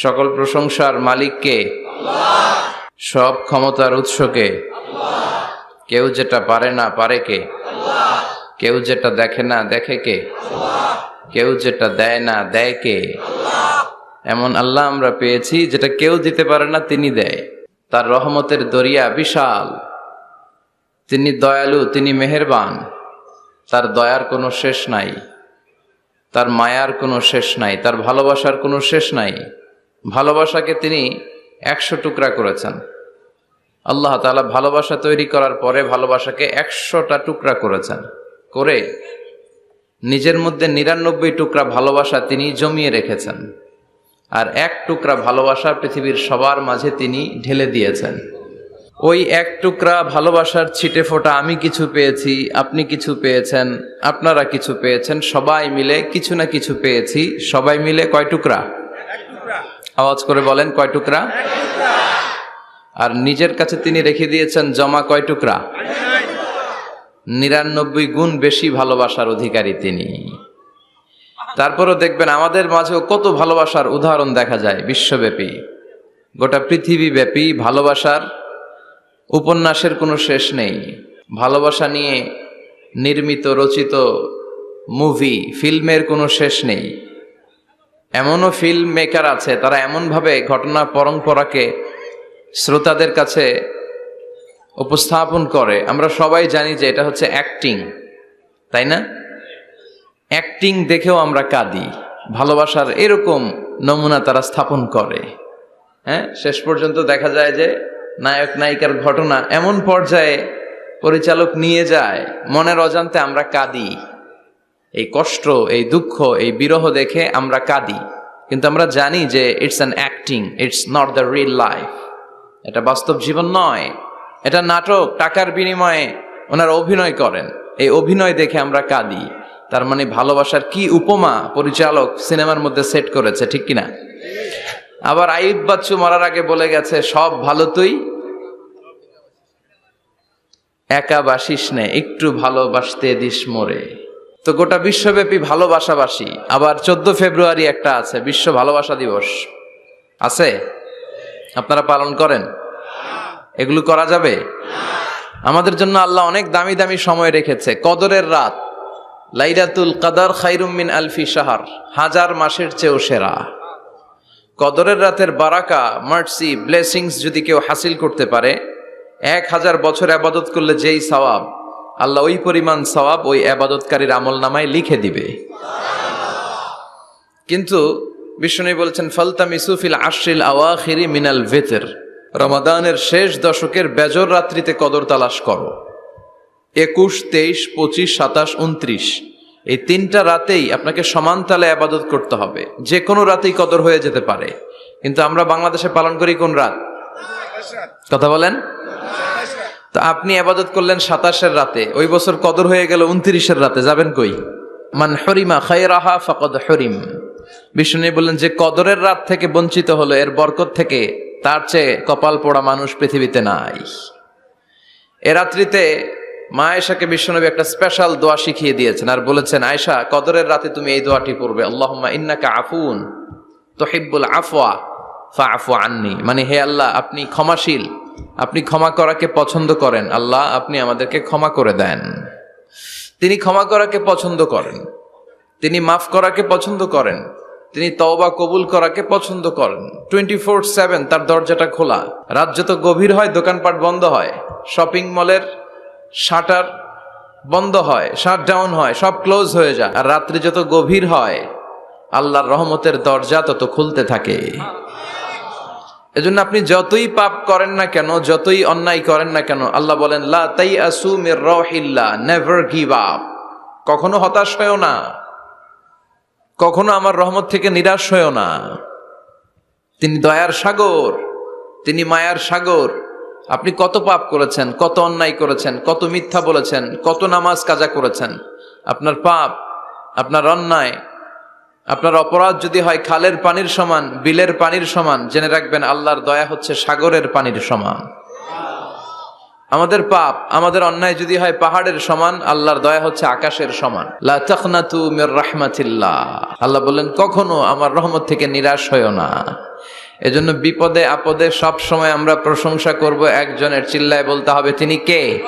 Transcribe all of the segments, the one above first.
সকল প্রশংসার মালিককে, সব ক্ষমতার উৎসকে, কেউ যেটা পারে না পারে কে, কেউ যেটা দেখে না দেখে কে, কেউ যেটা দেয় না দেয় কে। এমন আল্লাহ আমরা পেয়েছি, যেটা কেউ দিতে পারে না তিনি দেয়। তার রহমতের দরিয়া বিশাল। তিনি দয়ালু, তিনি মেহেরবান। তার দয়ার কোনো শেষ নাই। তার মায়ার কোনো শেষ নাই। তার ভালোবাসার কোনো শেষ নাই। ভালোবাসাকে তিনি একশো টুকরা করেছেন। আল্লাহ তাআলা ভালোবাসা তৈরি করার পরে ভালোবাসাকে একশোটা টুকরা করেছেন। করে নিজের মধ্যে নিরানব্বই টুকরা ভালোবাসা তিনি জমিয়ে রেখেছেন। আর এক টুকরা ভালোবাসা পৃথিবীর সবার মাঝে তিনি ঢেলে দিয়েছেন। ওই এক টুকরা ভালোবাসার ছিটে ফোটা আমি কিছু পেয়েছি, আপনি কিছু পেয়েছেন, আপনারা কিছু পেয়েছেন, সবাই মিলে কিছু না কিছু পেয়েছি, সবাই মিলে কয় টুকরা? আওয়াজ করে বলেন, কয় টুকরা? আর নিজের কাছে তিনি রেখে দিয়েছেন, জমা কয় টুকরা? নিরানব্বই গুণ বেশি ভালোবাসার অধিকারী তিনি। তারপরও দেখবেন আমাদের মাঝেও কত ভালোবাসার উদাহরণ দেখা যায় বিশ্বব্যাপী। গোটা পৃথিবীব্যাপী ভালোবাসার উপন্যাসের কোনো শেষ নেই। ভালোবাসা নিয়ে নির্মিত, রচিত মুভি, ফিল্মের কোনো শেষ নেই। এমনও ফিল্ম মেকার আছে, তারা এমনভাবে ঘটনা পরম্পরাকে শ্রোতাদের কাছে উপস্থাপন করে। আমরা সবাই জানি যে এটা হচ্ছে অ্যাক্টিং তাই না? অ্যাক্টিং দেখেও আমরা কাঁদি। ভালোবাসার এরকম নমুনা তারা স্থাপন করে। হ্যাঁ? শেষ পর্যন্ত দেখা যায় যে নায়ক নায়িকার ঘটনা এমন পর্যায়ে পরিচালক নিয়ে যায়, মনের অজান্তে আমরা কাঁদি। এই কষ্ট, এই দুঃখ, এই বিরহ দেখে আমরা কাঁদি। কিন্তু আমরা জানি যে it's an acting it's not the real life এটা বাস্তব জীবন নয়। এটা নাটক, টাকার বিনিময়ে ওনারা অভিনয় করেন। এই অভিনয় দেখে আমরা কাঁদি। তার মানে ভালোবাসার কি উপমা পরিচালক সিনেমার মধ্যে সেট করেছে, ঠিক কিনা? আবার আয়ুব বাচ্চু মরার আগে বলে গেছে, সব ভালো তুই? একা বাসিস নে, একটু ভালোবাসতে দিস মরে। তো গোটা বিশ্বব্যাপী ভালোবাসাবাসী, আবার চোদ্দ ফেব্রুয়ারি একটা আছে, বিশ্ব ভালোবাসা দিবস। আছে? আপনারা পালন করেন? এগুলো করা যাবে? আমাদের জন্য আল্লাহ অনেক দামি দামি সময় রেখেছে। কদরের রাত লাইরাতুল কাদার খাইরুমিন আলফি সাহার হাজার মাসের চেয়েও সেরা। কদরের রাতের বারাকা, মার্সি, ব্লেসিংস যদি কেউ হাসিল করতে পারে, এক হাজার বছর আবাদত করলে যেই সওয়াব আল্লাহ ওই পরিমাণ সওয়াব ওই আবাদতকারীর আমল নামায় লিখে দিবে। কিন্তু বিষ্ণু বলছেন ফলতা মিসুফিল আশ্রিল আওয়াখিরি মিনাল ভেতর। রমাদানের শেষ দশকের বেজর রাত্রিতে কদর তালাশ করো। একুশ তেইশ পঁচিশ সাতাশ উনত্রিশ এই তিনটা রাতেই আপনাকে সমান তালে আবাদত করতে হবে। যে কোনো রাতেই কদর হয়ে যেতে পারে। কিন্তু আমরা বাংলাদেশে পালন করি কোন রাত? কথা বলেন। তো আপনি আবাদত করলেন সাতাশের রাতে। ওই বছর কদর হয়ে গেল উনত্রিশের রাতে। যাবেন কই? মান হরিমা খায়রাহা ফকদ হরিম। বিষ্ণু বললেন, যে কদরের রাত থেকে বঞ্চিত হলো, এর বরকত থেকে তার চেয়ে কপাল পোড়া মানুষ পৃথিবীতে নাই। এ রাত্রিতে মা আয়েশাকে বিশ্বনবী একটা স্পেশাল দোয়া শিখিয়ে দিয়েছেন আর বলেছেন, আয়েশা, কদরের রাতে তুমি এই দোয়াটি পড়বে। আল্লাহুম্মা ইন্নাকা আফুন তুহিব্বুল আফওয়া ফাআফু আননি। মানে হে আল্লাহ, আপনি ক্ষমাশীল। আপনি ক্ষমা করাকে পছন্দ করেন, আল্লাহ আপনি আমাদেরকে ক্ষমা করে দেন। তিনি ক্ষমা করাকে পছন্দ করেন, তিনি মাফ করাকে পছন্দ করেন, তিনি তওবা কবুল করাকে পছন্দ করেন। টোয়েন্টি ফোর সেভেন তার দরজাটা খোলা। রাত যত গভীর হয়, দোকানপাট বন্ধ হয় শপিং মলের শাটার বন্ধ হয় শাট ডাউন হয়, সব ক্লোজ হয়ে যায়। আর রাত্রি যত গভীর হয়, আল্লাহর রহমতের দরজা তত খুলতে থাকে। এজন্য আপনি যতই পাপ করেন না কেন, যতই অন্যায় করেন না কেন, আল্লাহ বলেন, লা তাই আসু মির রহিল্লা নেভার গিভ আপ কখনো হতাশ হয়েও না। কখনো আমার রহমত থেকে নিরাশ হয়েও না। তিনি দয়ার সাগর, তিনি মায়ার সাগর। আপনি কত পাপ করেছেন, কত অন্যায় করেছেন, কত মিথ্যা বলেছেন, কত নামাজ কাজা করেছেন। আপনার পাপ, আপনার অন্যায় আপনার অপরাধ যদি হয় খালের পানির সমান, বিলের পানির সমান, জেনে রাখবেন আল্লাহর দয়া হচ্ছে সাগরের পানির সমান। আমাদের পাপ, আমাদের অন্যায় যদি হয় পাহাড়ের সমান, আল্লাহর দয়া হচ্ছে আকাশের সমান। আল্লাহ বললেন, কখনো আমার রহমত থেকে নিরাশ হয়েও না। এজন্য বিপদে আপদে সব সময় আমরা প্রশংসা করব, একজনের চিল্লায় বলতে হবে, তিনি কে?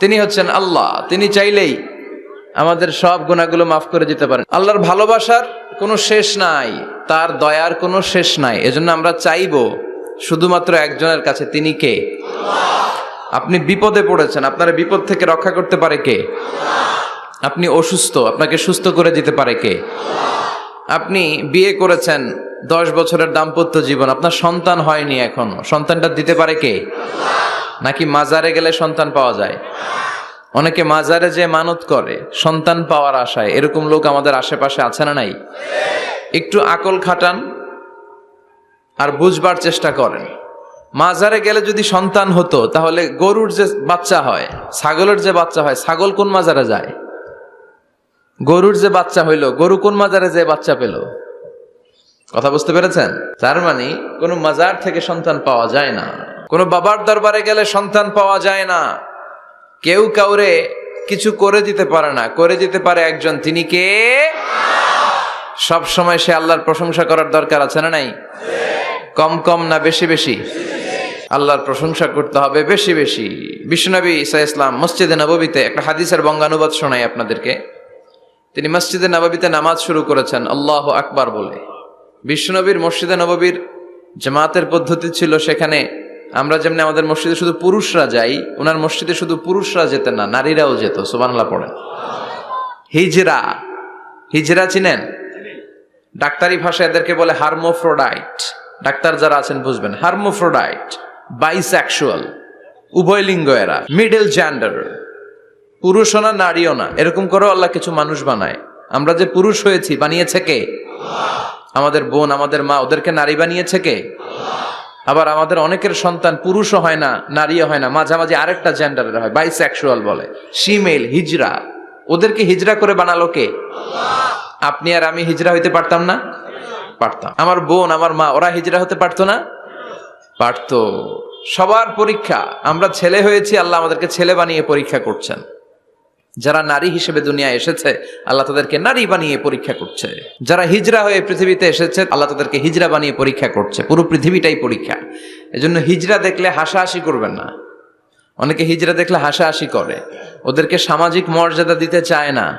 তিনি হচ্ছেন আল্লাহ। তিনি চাইলেই আমাদের সব গুণাগুলো মাফ করে দিতে পারেন। আল্লাহর ভালোবাসার কোনো শেষ নাই, তার দয়ার কোনো শেষ নাই। এজন্য আমরা চাইব শুধুমাত্র একজনের কাছে, তিনি কে? আপনি বিপদে পড়েছেন, আপনার বিপদ থেকে রক্ষা করতে পারে কে? আপনি অসুস্থ, আপনাকে সুস্থ করে দিতে পারে কে? আপনি বিয়ে করেছেন, দশ বছরের দাম্পত্য জীবন, আপনার সন্তান হয়নি এখনও, সন্তানটা দিতে পারে কে? নাকি মাজারে গেলে সন্তান পাওয়া যায়? অনেকে মাজারে যে মানত করে, সন্তান পাওয়ার আশায়। এরকম লোক আমাদের আশেপাশে আছে না নাই? একটু আকল খাটান আর বুঝবার চেষ্টা করেন। মাজারে গেলে যদি সন্তান হতো, তাহলে গরুর যে বাচ্চা হয়, ছাগলের যে বাচ্চা হয়, ছাগল কোন মাজারে যায়? গরুর যে বাচ্চা হইল, গরু কোন মাজারে যে বাচ্চা পেল? কথা বুঝতে পেরেছেন? তার মানে কোনো মাজার থেকে সন্তান পাওয়া যায় না। কোনো বাবার দরবারে গেলে সন্তান পাওয়া যায় না। কেউ কাউরে কিছু করে দিতে পারে না। করে দিতে পারে একজন। তিনি কে? সব সময় সে আল্লাহর প্রশংসা করার দরকার আছে না নাই? কম কম না বেশি বেশি? আল্লাহর প্রশংসা করতে হবে বেশি বেশি। বিশ্বনবী ইসা ইসলাম মসজিদে নববীতে একটা হাদিসের বঙ্গানুবাদ শোনাই আপনাদেরকে। তিনি মসজিদে নববীতে নামাজ শুরু করেছেন, আল্লাহ আকবার বলে। বিশ্বনবীর মসজিদে নববীর জামাতের পদ্ধতি ছিল সেখানে আমরা যেমনি আমাদের মসজিদে শুধু পুরুষরা যাই ওনার মসজিদে শুধু পুরুষরা যেতেন না, নারীরাও যেত সুবানলা পড়েন। হিজরা হিজরা চিনেন? ডাক্তারি ভাষায় এদেরকে বলে হার্মোফ্রোডাইট। ডাক্তার যারা আছেন বুঝবেন, হার্মোফ্রোডাইট বাইসেক্সুয়াল উভয় লিঙ্গ এরা মিডল জেন্ডার পুরুষও না নারীও না, এরকম করেও আল্লাহ কিছু মানুষ বানায়। আমরা যে পুরুষ হয়েছি, বানিয়েছে কে? আমাদের বোন, আমাদের মা, ওদেরকে নারী বানিয়েছে কে? আবার আমাদের অনেকের সন্তান পুরুষও হয় না নারীও হয় না মাঝামাঝি আরেকটা জেন্ডারের হয় বাইসেক্সুয়াল বলে। শিমেল হিজরা ওদেরকে হিজরা করে বানালো কে? আপনি আর আমি হিজরা হইতে পারতাম না? পারতাম। আমার বোন আমার মা ওরা হিজরা হতে পারতো না? পারতো। সবার পরীক্ষা। আমরা ছেলে হয়েছি আল্লাহ আমাদেরকে ছেলে বানিয়ে পরীক্ষা করছেন। যারা নারী হিসেবে দুনিয়া এসেছে, আল্লাহ তাদেরকে নারী বানিয়ে পরীক্ষা করছে। যারা হিজরা হয়ে পৃথিবীতে এসেছে, আল্লাহ তাদেরকে হিজরা বানিয়ে পরীক্ষা করছে। পুরো পৃথিবীটাই পরীক্ষা। এজন্য হিজরা দেখলে হাসাহাসি করবেন না। অনেকে হিজরা দেখলে হাসাহাসি করে। ওদেরকে সামাজিক মর্যাদা দিতে চায় না।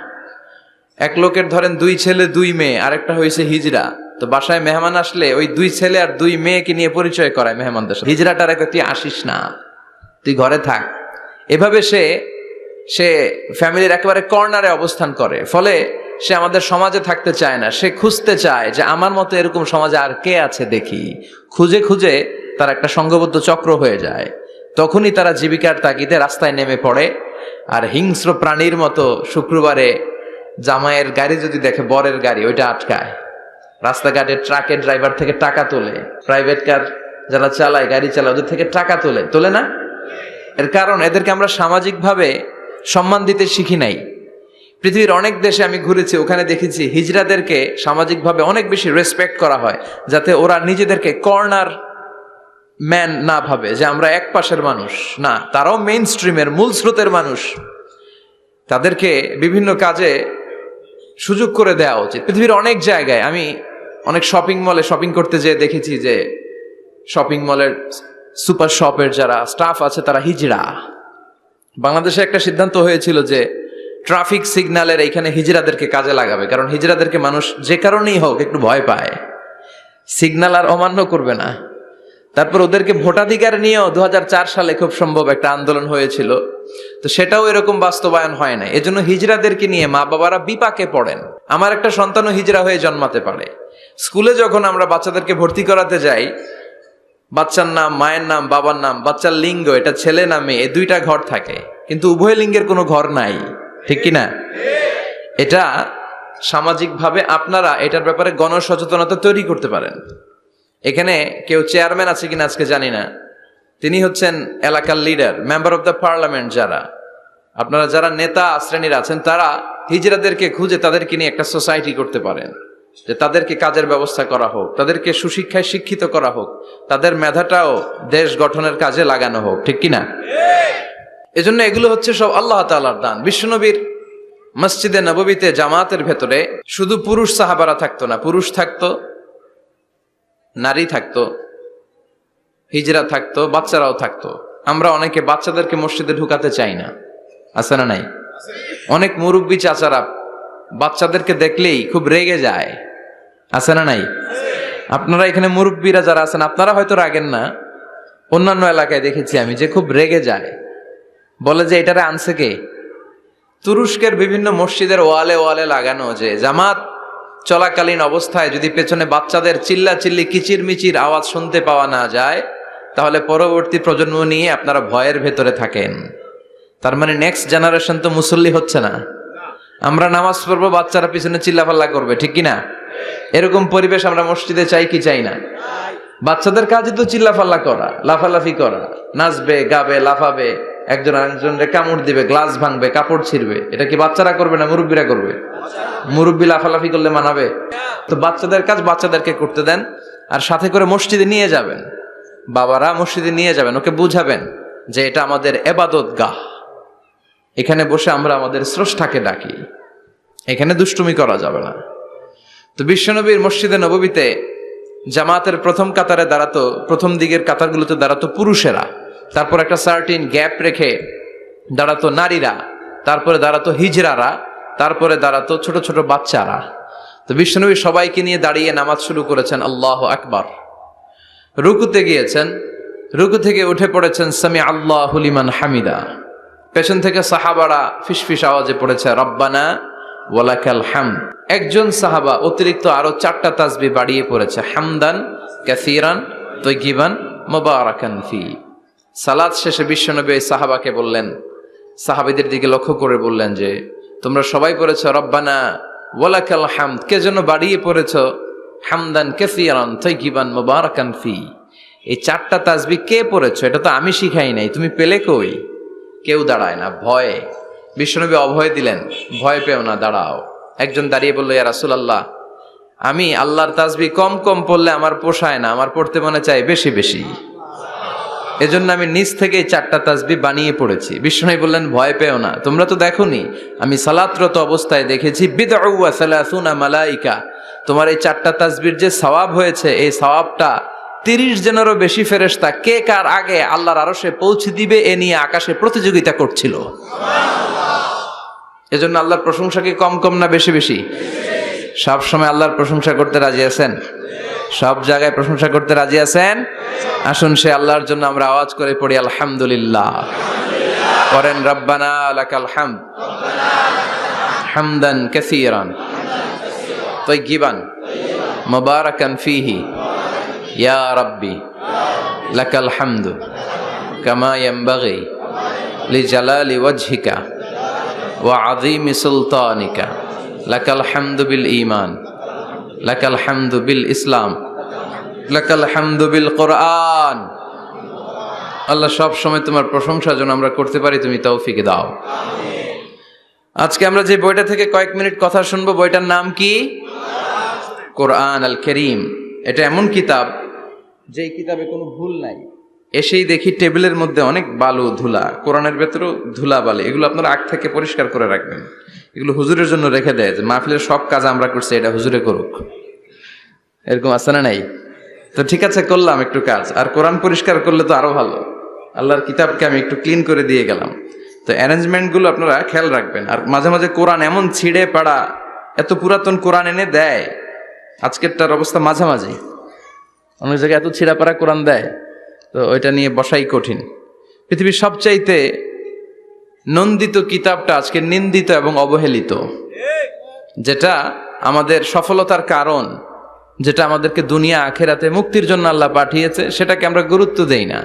এক লোকের ধরেন দুই ছেলে, দুই মেয়ে, আরেকটা হয়েছে হিজরা। তো বাসায় মেহমান আসলে ওই দুই ছেলে আর দুই মেয়েকে নিয়ে পরিচয় করায় মেহমানদের সাথে। হিজরাটার একটা তুই আসিস না। তুই ঘরে থাক। এভাবে সে সে ফ্যামিলির একেবারে কর্নারে অবস্থান করে। ফলে সে আমাদের সমাজে থাকতে চায় না, সে খুঁজতে চায় যে আমার মতো এরকম সমাজে আর কে আছে দেখি। খুঁজে খুঁজে তার একটা সংঘবদ্ধ চক্র হয়ে যায়। তখনই তারা জীবিকার তাগিদে রাস্তায় নেমে পড়ে আর হিংস্র প্রাণীর মতো শুক্রবারে জামাইয়ের গাড়ি যদি দেখে, বরের গাড়ি, ওইটা আটকায়। রাস্তাঘাটে ট্রাকের ড্রাইভার থেকে টাকা তোলে। প্রাইভেট কার যারা চালায়, গাড়ি চালায়, ওদের থেকে টাকা তোলে। তোলে না? এর কারণ, এদেরকে আমরা সামাজিকভাবে সম্মান দিতে শিখি নাই। পৃথিবীর অনেক দেশে আমি ঘুরেছি, ওখানে দেখেছি হিজড়াদেরকে সামাজিকভাবে অনেক বেশি রেসপেক্ট করা হয়, যাতে ওরা নিজেদেরকে কর্নার ম্যান না ভাবে যে আমরা এক পাশের মানুষ। না, তারাও মেইন স্ট্রিমের মূল স্রোতের মানুষ। তাদেরকে বিভিন্ন কাজে সুযোগ করে দেওয়া উচিত। পৃথিবীর অনেক জায়গায় আমি অনেক শপিং মলে শপিং করতে যেয়ে দেখেছি যে শপিং মলের সুপার শপের যারা স্টাফ আছে, তারা হিজড়া। বাংলাদেশে একটা সিদ্ধান্ত হয়েছিল যে ট্রাফিক সিগন্যালের এইখানে হিজড়াদেরকে কাজে লাগাবে, কারণ হিজড়াদেরকে মানুষ যে কারণেই হোক একটু ভয় পায়। সিগন্যাল আর অমান্য করবে না। তারপর ওদেরকে ভোটাধিকার নিয়েও দু হাজার চার সালে খুব সম্ভব একটা আন্দোলন হয়েছিল। তো সেটাও এরকম বাস্তবায়ন হয় না এজন্য হিজড়াদেরকে নিয়ে মা বাবারা বিপাকে পড়েন। আমার একটা সন্তানও হিজড়া হয়ে জন্মাতে পারে। স্কুলে যখন আমরা বাচ্চাদেরকে ভর্তি করাতে যাই বাচ্চার নাম, মায়ের নাম, বাবার নাম, বাচ্চার লিঙ্গ, এটা ছেলে না মেয়ে দুইটা ঘর থাকে। কিন্তু উভয় লিঙ্গের কোনো ঘর নাই, ঠিক কি না এটা সামাজিকভাবে আপনারা এটার ব্যাপারে গণসচেতনতা তৈরি করতে পারেন। এখানে কেউ চেয়ারম্যান আছে কিনা আজকে জানি না। তিনি হচ্ছেন এলাকার leader, member of the parliament যারা। আপনারা যারা নেতা, শ্রেণির আছেন, তারা হিজড়াদেরকে খুঁজে তাদেরকে নিয়ে একটা সোসাইটি করতে পারেন। যে তাদেরকে কাজের ব্যবস্থা করা হোক, তাদেরকে সুশিক্ষায় শিক্ষিত করা হোক, তাদের মেধাটাও দেশ গঠনের কাজে লাগানো হোক, ঠিক কিনা? এজন্য এগুলো হচ্ছে সব আল্লাহ তাআলার দান। বিশ্বনবীর মসজিদে নববীতে জামাতের ভেতরে শুধু পুরুষ সাহাবারা থাকতো না, পুরুষ থাকতো, নারী থাকতো, হিজরা থাকতো, বাচ্চারাও থাকতো। আমরা অনেকে বাচ্চাদেরকে মসজিদে ঢুকাতে চাই না। আছে না নাই? অনেক মুরব্বী চাচারা বাচ্চাদেরকে দেখলেই খুব রেগে যায়। আছে না নাই? আপনারা এখানে মুরব্বীরা যারা আছেন, আপনারা হয়তো রাগেন না। অন্যান্য এলাকায় দেখেছি আমি যে খুব রেগে যায়। বলে যে, এটারে আনছে কে? তুরস্কের বিভিন্ন মসজিদের ওয়ালে ওয়ালে লাগানো যে, জামাত, চলাকালীন অবস্থায় যদি পেছনে বাচ্চাদের চিল্লা চিল্লি কিচির মিচির আওয়াজ শুনতে পাওয়া না যায়, তাহলে পরবর্তী প্রজন্ম নিয়ে আপনারা ভয়ের ভেতরে থাকেন। তার মানে নেক্সট জেনারেশন তো মুসল্লি হচ্ছে না। আমরা নামাজ পড়ব, বাচ্চারা পিছনে চিল্লাফাল্লা করবে, ঠিক কি না এরকম পরিবেশ আমরা মসজিদে চাই কি চাই না? বাচ্চাদের কাজে তো চিল্লাফাল্লা করা, লাফালাফি করা। নাচবে, গাবে, লাফাবে, একজন আরেকজনের কামড় দিবে, গ্লাস ভাঙবে, কাপড় ছিঁড়বে। এটা কি বাচ্চারা করবে না মুরব্বীরা করবে? মুরব্বী লাফালাফি করলে মানাবে? তো বাচ্চাদের কাজ বাচ্চাদেরকে করতে দেন আর সাথে করে মসজিদে নিয়ে যাবেন। বাবারা মসজিদে নিয়ে যাবেন, ওকে বুঝাবেন যে এটা আমাদের এবাদত গাহ। এখানে বসে আমরা আমাদের স্রষ্টাকে ডাকি। এখানে দুষ্টুমি করা যাবে না। তো বিশ্বনবীর মসজিদে নববীতে জামাতের প্রথম কাতারে দাঁড়াতো, প্রথম দিকের কাতারগুলোতে দাঁড়াতো পুরুষেরা। তারপর একটা সার্টিন গ্যাপ রেখে দাঁড়াতো নারীরা, তারপরে দাঁড়াতো হিজরারা, তারপরে দাঁড়াতো ছোট ছোট বাচ্চারা। তো বিশ্বনবী সবাইকে নিয়ে দাঁড়িয়ে নামাজ শুরু করেছেন, আল্লাহ আকবার। রুকুতে গিয়েছেন, রুকু থেকে উঠে পড়েছেন, সামি আল্লাহ হুলিমান হামিদা। পেছন থেকে সাহাবারা ফিসফিস আওয়াজে পড়েছে, রব্বানা ওয়ালাকাল হাম একজন সাহাবা অতিরিক্ত আরও চারটা তাজবি বাড়িয়ে পড়েছে। হামদান ক্যাসিরান তৈগিবান মোবারাকান ফি। সালাদ শেষে বিশ্বনবী এই সাহাবাকে বললেন, সাহাবিদের দিকে লক্ষ্য করে বললেন যে, তোমরা সবাই পড়েছ রব্বানা, ওয়ালাকাল হামদ। কে যেন বাড়িয়ে পড়েছ? হামদান কেসিয়ারান তৈগিবান মোবারাকান ফি। এই চারটা তাজবি কে পড়েছ? এটা তো আমি শিখাই নাই। তুমি পেলে কই? কেউ দাঁড়ায় না। ভয়ে। বিশ্বনবী অভয় দিলেন, ভয় পেও না, দাঁড়াও। একজন দাঁড়িয়ে বলল, ইয়া রাসুল আল্লাহ আমি আল্লাহর তাজবি কম কম পড়লে আমার পোষায় না, আমার পড়তে মনে চাই বেশি বেশি। এজন্য আমি নিজ থেকে চারটা তাজবি বানিয়ে পড়েছি। বিষ্ণু বললেন, ভয় পেও না, তোমরা তো দেখোনি, আমি সালাতরত অবস্থায় দেখেছি মালাইকা। তোমার এই চারটা তাসবির যে সওয়াব হয়েছে, এই সওয়াবটা তিরিশ জনেরও বেশি ফেরেশতা কে কার আগে আল্লাহর আরশে পৌঁছে দিবে এ নিয়ে আকাশে প্রতিযোগিতা করছিল। এজন্য আল্লাহর প্রশংসা কি কম কম না বেশি বেশি? সব সময় আল্লাহর প্রশংসা করতে রাজি আছেন? সব জায়গায় প্রশংসা করতে রাজি আছেন? আসুন সে আল্লাহর জন্য আমরা আওয়াজ করে পড়ি, আলহামদুলিল্লাহ। করেন রব্বানা লাকাল হামদ। হামদান কাসীরান। তৈগিবান মুবারাকান ফিহি। ইয়া রাব্বি, লাকাল হামদু। কামা ইয়ানবাগি। লিজালালি ওয়াজহিকা। হামদু বিল ঈমান, লাকাল হামদু বিল ইসলাম, লাকাল হামদু বিল কোরআন। আল্লাহ সব সময় তোমার প্রশংসা যেন আমরা করতে পারি, তুমি তৌফিকে দাও। আজকে আমরা যে বইটা থেকে কয়েক মিনিট কথা শুনব, বইটার নাম কি? কোরআন আল করিম এটা এমন কিতাব, যেই কিতাবে কোনো ভুল নাই। এসেই দেখি টেবিলের মধ্যে অনেক বালু, ধুলা, কোরআনের ভেতরেও ধুলা বালি, এগুলো আপনারা আগ থেকে পরিষ্কার করে রাখবেন। এগুলো হুজুরের জন্য রেখে দেয় যে মাহফিলের সব কাজ আমরা করছি, এটা হুজুরে করুক। এরকম আছে না নাই? তো ঠিক আছে, করলাম একটু কাজ। আর কোরআন পরিষ্কার করলে তো আরও ভালো। আল্লাহর কিতাবকে আমি একটু ক্লিন করে দিয়ে গেলাম। তো অ্যারেঞ্জমেন্টগুলো আপনারা খেয়াল রাখবেন। আর মাঝে মাঝে কোরআন এমন ছিঁড়ে পাড়া, এত পুরাতন কোরআন এনে দেয়। আজকেরটার অবস্থা মাঝামাঝি। অনেক জায়গায় এত ছিঁড়াপাড়া কোরআন দেয়। তো ওইটা নিয়ে বসাই কঠিন। পৃথিবীর সবচাইতে নন্দিত কিতাবটা আজকে নিন্দিত এবং অবহেলিত। যেটা আমাদের সফলতার কারণ, যেটা আমাদেরকে দুনিয়া, আখেরাতে মুক্তির জন্য আল্লাহ পাঠিয়েছে, সেটাকে আমরা গুরুত্ব দেই না।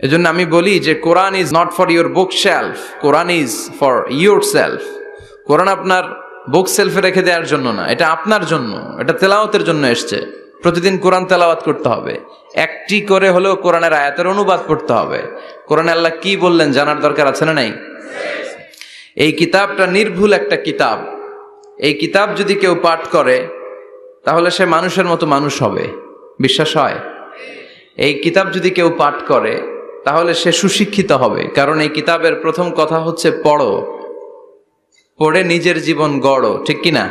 এজন্য আমি বলি যে Quran is not for your book shelf, Quran is for your self. Quran আপনার বুক সেলফে রেখে দেওয়ার জন্য না, এটা আপনার জন্য, এটা তেলাওতের জন্য এসছে। প্রতিদিন কোরআন তেলাওয়াত করতে হবে। একটি করে হলেও কোরআনের আয়াতের অনুবাদ করতে হবে। কোরআন আল্লাহ কি বললেন জানার দরকার আছে না নাই? এই কিতাবটা নির্ভুল একটা কিতাব। এই কিতাব যদি কেউ পাঠ করে, তাহলে সে মানুষের মতো মানুষ হবে। বিশ্বাস হয়? এই কিতাব যদি কেউ পাঠ করে, তাহলে সে সুশিক্ষিত হবে। কারণ এই কিতাবের প্রথম কথা হচ্ছে পড়ো। পড়ে নিজের জীবন গড়ো, ঠিক কিনা?